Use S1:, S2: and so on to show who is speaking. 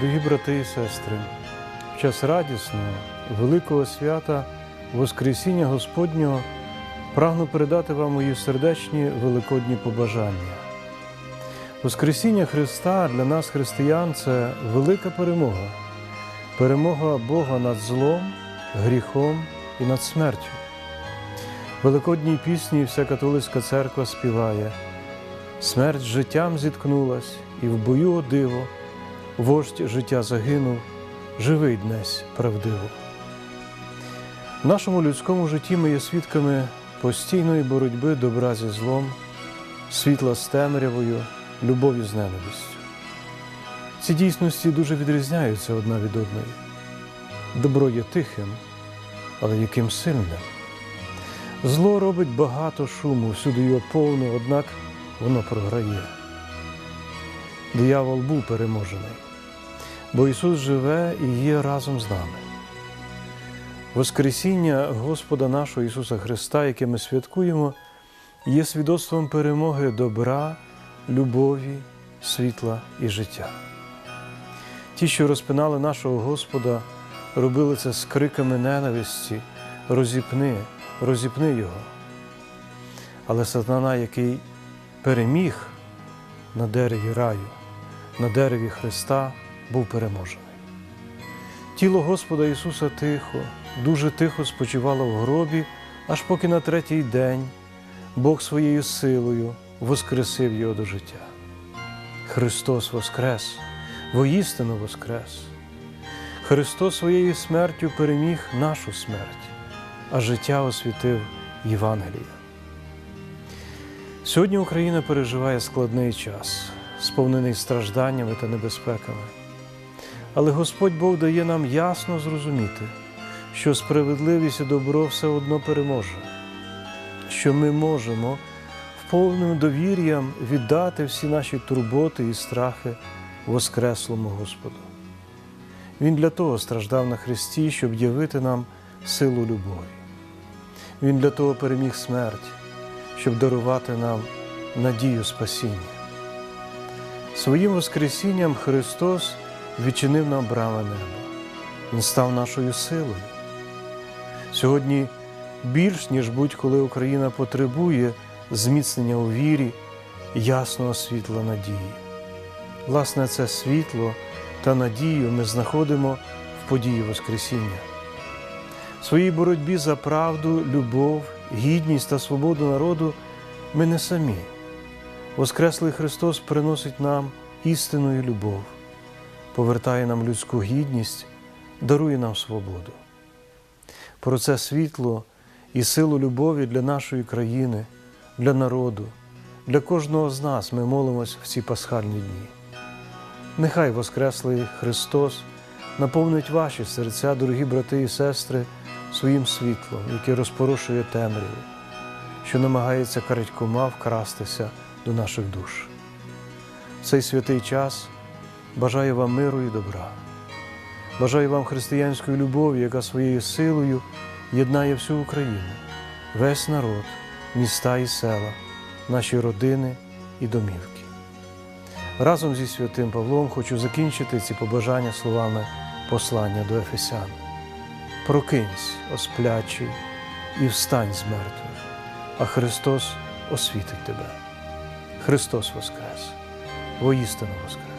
S1: Дорогі брати і сестри, в час радісного, великого свята Воскресіння Господнього прагну передати вам мої сердечні великодні побажання. Воскресіння Христа для нас, християн, це велика перемога, перемога Бога над злом, гріхом і над смертю. Великодній пісні вся католицька церква співає Смерть з життям зіткнулась, і в бою о диво, вождь життя загинув, живий днесь правдиво. В нашому людському житті ми є свідками постійної боротьби добра зі злом, світла з темрявою, любові з ненавистю. Ці дійсності дуже відрізняються одна від одної. Добро є тихим, але яким сильним. Зло робить багато шуму, всюди його повно, однак воно програє. Диявол був переможений, бо Ісус живе і є разом з нами. Воскресіння Господа нашого Ісуса Христа, яке ми святкуємо, є свідоцтвом перемоги добра, любові, світла і життя. Ті, що розпинали нашого Господа, робили це з криками ненависті, розіпни, розіпни Його. Але сатана, який переміг на дереві раю, на дереві Христа, був переможений. Тіло Господа Ісуса тихо, дуже тихо спочивало в гробі, аж поки на третій день Бог своєю силою воскресив його до життя. Христос Воскрес, воістину Воскрес. Христос своєю смертю переміг нашу смерть, а життя освітив Євангелія. Сьогодні Україна переживає складний час, сповнений стражданнями та небезпеками. Але Господь Бог дає нам ясно зрозуміти, що справедливість і добро все одно переможе, що ми можемо в повним довір'ям віддати всі наші турботи і страхи Воскреслому Господу. Він для того страждав на Христі, щоб явити нам силу любові. Він для того переміг смерть, щоб дарувати нам надію спасіння. Своїм Воскресінням Христос відчинив нам брами неба. Він став нашою силою. Сьогодні більш ніж будь-коли Україна потребує зміцнення у вірі, ясного світла надії. Власне, це світло та надію ми знаходимо в події Воскресіння. В своїй боротьбі за правду, любов, гідність та свободу народу ми не самі. Воскреслий Христос приносить нам істину і любов, повертає нам людську гідність, дарує нам свободу. Про це світло і силу любові для нашої країни, для народу, для кожного з нас ми молимось в ці пасхальні дні. Нехай Воскреслий Христос наповнить ваші серця, дорогі брати і сестри, своїм світлом, яке розпорушує темряву, що намагається крадькома вкрастися до наших душ. В цей святий час бажаю вам миру і добра. Бажаю вам християнської любові, яка своєю силою єднає всю Україну, весь народ, міста і села, наші родини і домівки. Разом зі святим Павлом хочу закінчити ці побажання словами послання до Ефесян. Прокинься, осплячий, і встань з мертвих, а Христос освітить тебе. Христос Воскрес, воістину Воскрес!